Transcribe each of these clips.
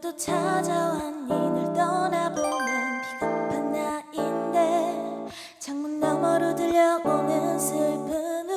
또 찾아왔니? 널 떠나보는 비겁한 나인데 창문 너머로 들려오는 슬픈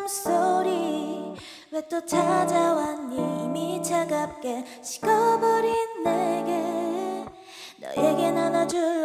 울음소리. 왜 또 찾아왔니? 이미 차갑게 식어버린 내게 너에겐 안아줄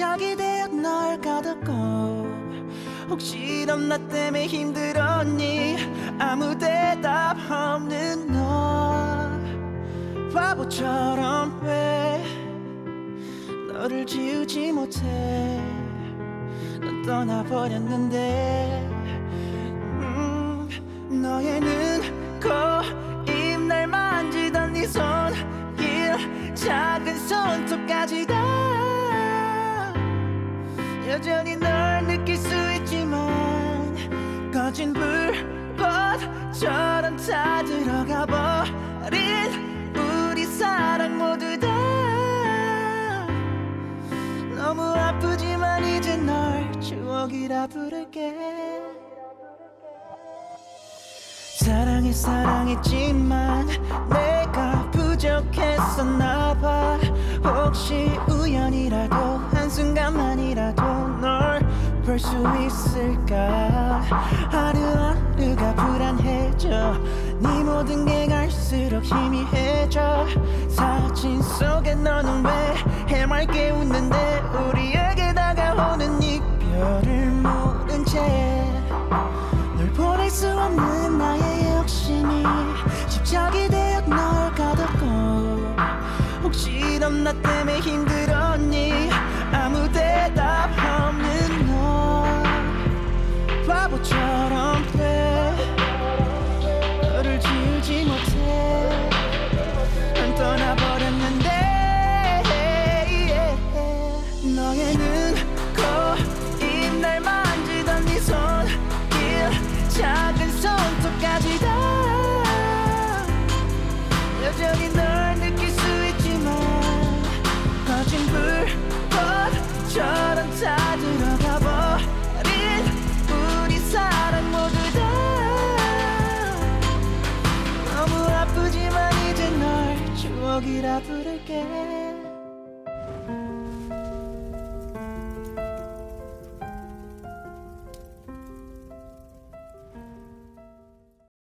집착이 되어 널 가뒀고 혹시 넌 나 때문에 힘들었니? 아무 대답 없는 너. 바보처럼 왜 너를 지우지 못해? 넌 떠나버렸는데. 음, 너의 눈, 코, 입 날 만지던 네 손길 작은 손톱까지 다 여전히 널 느낄 수 있지만 꺼진 불꽃처럼 다 들어가 버린 우리 사랑 모두 다. 너무 아프지만 이제 널 추억이라 부를게. 사랑해 사랑했지만 내가 부족했었나 봐 혹시 우연이라도 한순간만이라도 널 볼 수 있을까? 하루하루가 불안해져. 네 모든 게 갈수록 희미해져. 사진 속에 너는 왜 해맑게 웃는데 우리에게 다가오는 이라 부를게